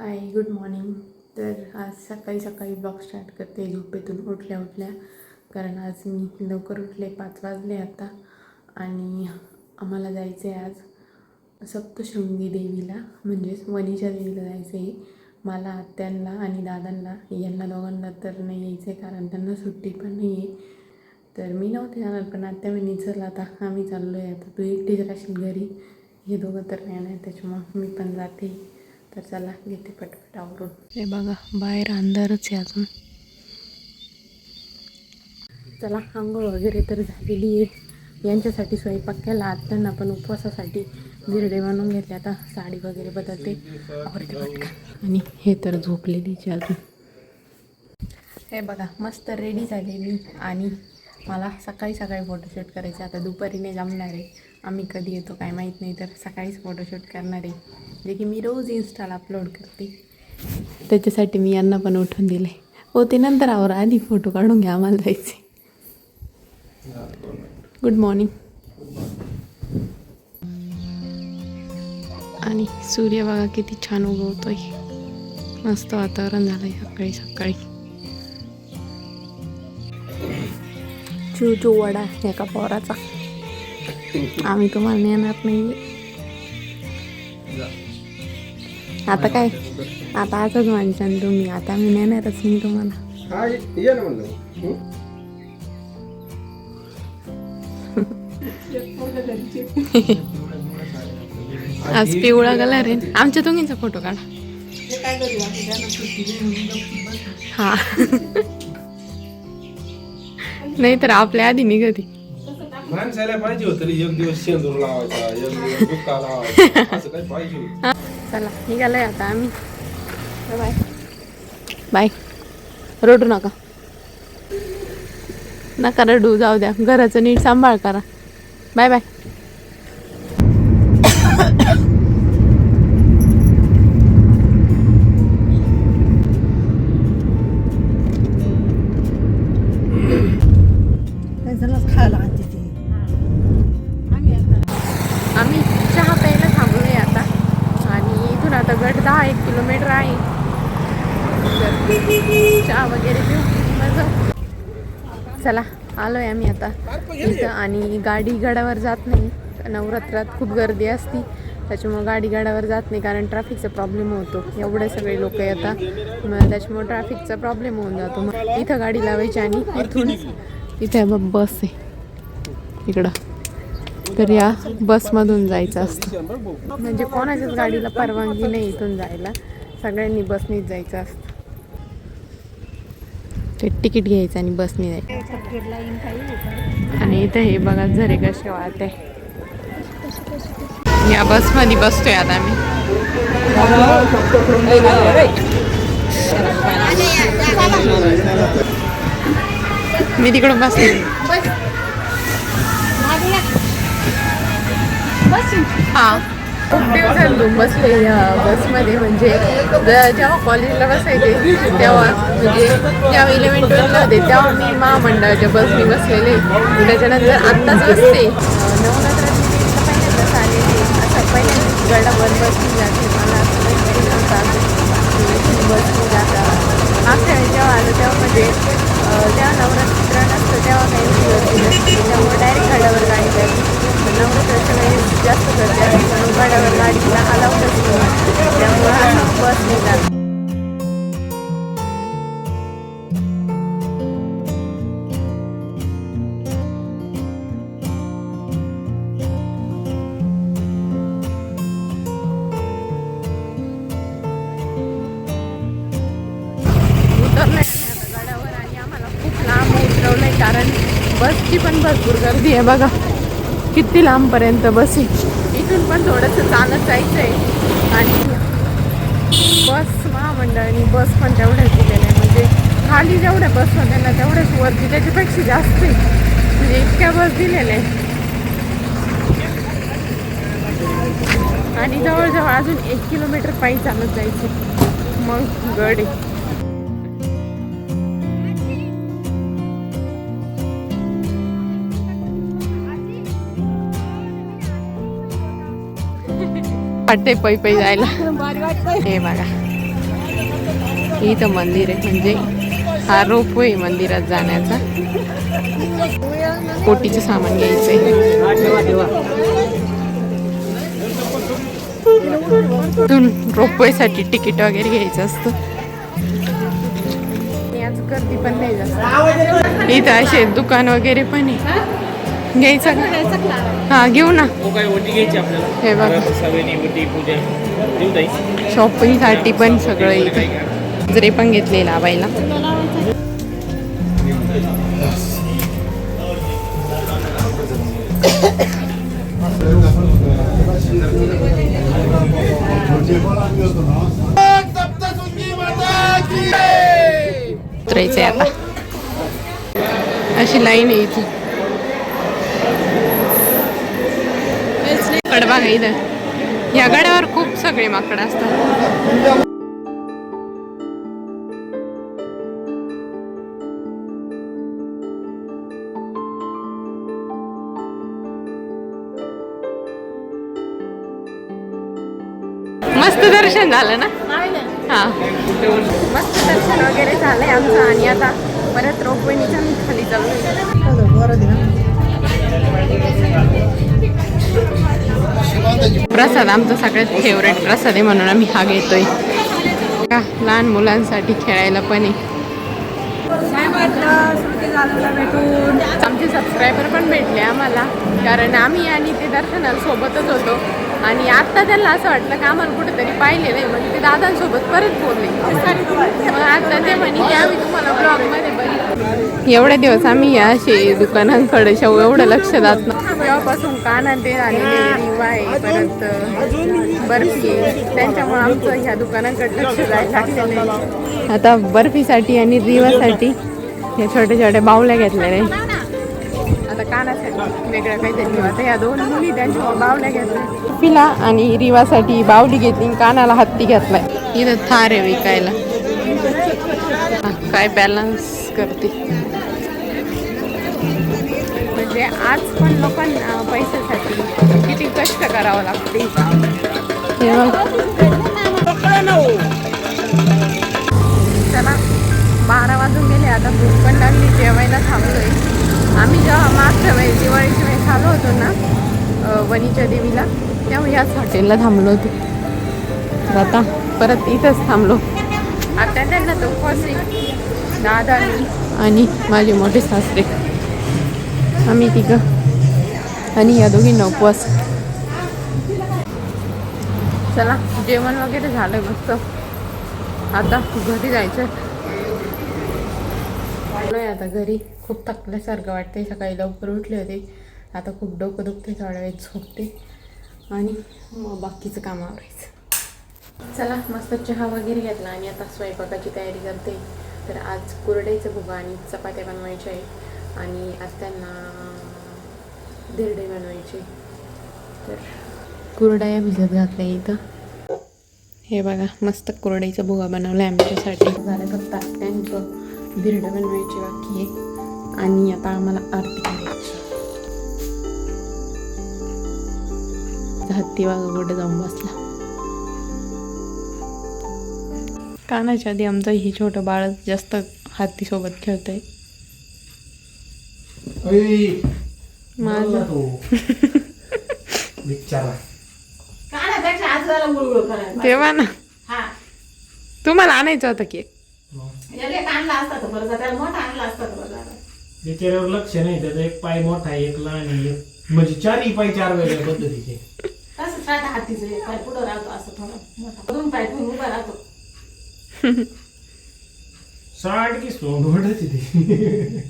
Hi good morning तर आज सकाळी सकाळी ब्लॉग स्टार्ट करते. झोपेतून उठल्या उठल्या. कारण आज मी लवकर उठले पाच वाजले आता. आणि आम्हाला जायचं आहे आज सप्तशृंगी देवीला म्हणजेच वनीच्या देवीला जायचं आहे मला आत्यांना आणि दादांना यांना दोघांना तर नाही यायचं आहे कारण त्यांना सुट्टी पण नाही आहे तर मी नव्हते जाणार पण आत्या मी चल आता आम्ही चाललो आहे आता तू एकटीच राहशील घरी. हे दोघं तर नाही नाही त्याच्यामुळं मी पण जाते. तर चला घेते पटपट आवरून. हे बघा बाहेर अंधारच आहे अजून. चला आंघोळ वगैरे तर झालेली आहे. यांच्यासाठी स्वयंपाक केला आत्यांना पण उपवासासाठी बिरडे बनवून घेतले. आता साडी वगैरे बदलते. आवडते पटकन. आणि हे तर झोपलेलीच अजून. हे बघा मस्त रेडी झाले मी आणि मला सकाळी सकाळी फोटोशूट करायचे आता दुपारी नाही जमणार आहे. आम्ही कधी येतो काय माहीत नाही तर सकाळीच फोटोशूट करणार आहे. जे की मी रोज इन्स्टाला अपलोड करते. त्याच्यासाठी मी यांना पण उठून दिले हो ते नंतर आवर आधी फोटो काढून घ्या आम्हाला जायचे गुड मॉर्निंग आणि सूर्य बघा किती छान उगवतोय. मस्त वातावरण झालंय सकाळी सकाळी. चू वडा एका पोराचा. आम्ही तुम्हाला नेणार नाही आता काय? आता असंच म्हणशान तुम्ही. आता आम्ही नेणारच नाही तुम्हाला. हा हं? आज पिवळा कलर आहे. आमच्या दोघींचा फोटो काढा. हा. नाही तर आपल्या आधी निघती. माणसाला पाहिजे होतं एक दिवस शेंदूर लावायचा एक दिवस बुक्का लावायचा असं काही पाहिजे होतं. हा चला निघालोय आता आम्ही. बाय बाय रडू नका. नका रडू जाऊ द्या. घराचं नीट सांभाळ करा. बाय बाय किलोमीटर आहे. तर चहा वगैरे पिऊ. मग चला आलोय आम्ही आता. इथं आणि गाडी गडावर जात नाही. नवरात्रात खूप गर्दी असती. त्याच्यामुळं गाडी गाडावर जात नाही कारण ट्रॅफिकचा प्रॉब्लेम होतो. एवढे सगळे लोक येतात मग त्याच्यामुळं ट्रॅफिकचा प्रॉब्लेम होऊन जातो. मग इथं गाडी लावायची आणि इथून इथे बस आहे. इकडं. तर या बसमधून जायचं असतं. म्हणजे कोणाच्याच गाडीला परवानगी नाही इथून जायला. सगळ्यांनी बसनीच जायचं असतं. ते तिकीट घ्यायचं आणि बसने जायचं. आणि इथं हे बघा झरे कसे वाहते. या बसमध्ये बसतोय आता आम्ही. मी तिकडून बसले. हां. खूप दिवसांतून बसले बसमध्ये म्हणजे जेव्हा कॉलेजला बसायचे तेव्हा म्हणजे जेव्हा इलेव्हन ट्वेल्थला होते तेव्हा मी महामंडळाच्या बसनी बसलेले. त्याच्यानंतर आत्ताच बसते. अं, नवरात्राची देवीला पहिल्यांदाच आलेले असं पहिल्यांदाच गडावर बसनी जाते. मला असं माहिती नव्हता की बसनी जाता मागच्या वेळी जेव्हा आलं तेव्हा म्हणजे अं, जेव्हा नवरात्र नसतं तेव्हा काही एवढी त्यामुळे डायरेक्ट गडावर गाडी जाते. बसची पण भरपूर गर्दी आहे बघा. किती लांबपर्यंत बस आहे. इथून पण थोडंसं चालत जायचं आहे आणि बस महामंडळाने बस पण तेवढ्याच दिलेल्या आहे. म्हणजे खाली जेवढ्या बस होत्या ना तेवढ्याच वरती त्याच्यापेक्षा जास्त आहे. म्हणजे इतक्या बस दिलेल्या आहे आणि जवळजवळ अजून एक किलोमीटर पायी चालत जायचं. मग गड. आहे वाटते पै पै जायला. हे बघा. इथं मंदिर आहे. म्हणजे हा रोप आहे मंदिरात जाण्याचा. कोटीचं सामान घ्यायचंय. इथून रोपवेसाठी तिकीट वगैरे घ्यायचं असतं. आज गर्दी पण नाही जास्त. इथं असे दुकान वगैरे पण आहे. घ्यायचं हा घेऊ ना. हो काय ओटी घ्यायची आपल्याला? हे बघा. शॉपिंगसाठी पण सगळं इथं. जरी पण घेतले लावायला. उतरायचंय आता. अशी लाईन आहे इथे. कडबा का इथं. या गाड्यावर खूप सगळे माकड असतात. मस्त दर्शन झालं ना? हा. मस्त दर्शन वगैरे झालंय आमचं आणि आता परत रोपवेणीच्या आम्ही खाली चालू प्रसाद आमचा सगळ्यात फेवरेट प्रसाद आहे म्हणून आम्ही हा घेतोय. का लहान मुलांसाठी खेळायला पण आहे. आमचे सबस्क्रायबर पण भेटले आम्हाला कारण आम्ही आणि ते दर्शनाला सोबतच होतो. आणि आत्ता त्यांना असं वाटलं का आम्हाला कुठेतरी पाहिले नाही म्हणजे ते दादांसोबत परत बोलले. मग आता ते म्हणे की आम्ही तुम्हाला ब्लॉगमध्ये बघितलं. एवढे दिवस आम्ही या असे दुकानांकडे शेव एवढं लक्ष जात तेव्हापासून काना ते झालेले रिवा आहे परत बर्फी आहे. त्यांच्यामुळे आमचं ह्या दुकानाकडे लक्ष जायला लागलेलं आहे आता बर्फीसाठी आणि रिवासाठी हे छोटे छोटे बावल्या घेतलेले आता कानासाठी वेगळ्या काहीतरी आता या दोन मुली त्यांच्या बावल्या घेतल्या. पिला आणि रिवासाठी बावली घेतली कानाला हत्ती घेतलाय. इथं थार आहे विकायला. काय बॅलन्स करते? म्हणजे आज पण लोकांना पैशासाठी किती कष्ट करावं लागते. हे. चला बारा वाजून गेले आता भूक पण लागली जेवायला थांबलोय. आम्ही जेव्हा मागच्या वेळी दिवाळीच्या वेळेस आलो होतो ना अ, वणीच्या देवीला तेव्हा याच हॉटेलला थांबलो होतो. आता परत इथंच थांबलो. आता त्यांना तो फसी दादा आणि माझे मोठे सासरे. आम्ही तिघं. आणि या दोघींना उपवास. चला जेवण वगैरे झालं मस्त. आता घरी जायचं. आलोय आता घरी. खूप थकल्यासारखं वाटते सकाळी लवकर उठले होते. आता खूप डोकं दुखते थोड्या वेळ झोपते. आणि मग बाकीचं काम आवरायचं. चला मस्त चहा वगैरे घेतला आणि आता स्वयंपाकाची तयारी करते. तर आज कुरड्याचं भुगा आणि चपात्या बनवायच्या आहे आणि त्यांना धिरडे बनवायचे. तर कुरडया भिजत घातल्या इथं. हे बघा मस्त कुरडईचा भुगा बनवला आहे आमच्यासाठी. झालं फक्त त्यांचं धिरडं बनवायची बाकी आहे. आणि आता आम्हाला आरती करायची. हत्ती वाघ कुठे जाऊन बसला? कानाच्या आधी आमचं हे छोटं बाळ जास्त हत्तीसोबत खेळतंय. माझं. बिचारा कानापेक्षा आजूबाला गुळगुळ करायला तेव्हा ना. हा. तुम्हाला आणायचं होतं केक. याला एक आणला असता तर बरं त्याला मोठा आणला असता तर बरं झालं. बिचाऱ्यावर लक्ष नाही त्याचा एक पाय मोठा आहे एक लहान आहे. एक म्हणजे चारही पाय चार वेगळ्या पद्धतीचे. तसंच राहतं हातीचं एक पाय पुढं राहतो असं थोडं मोठा. दोन पाय ठेवून उभा राहतो. साठ की सोंड वाटत ती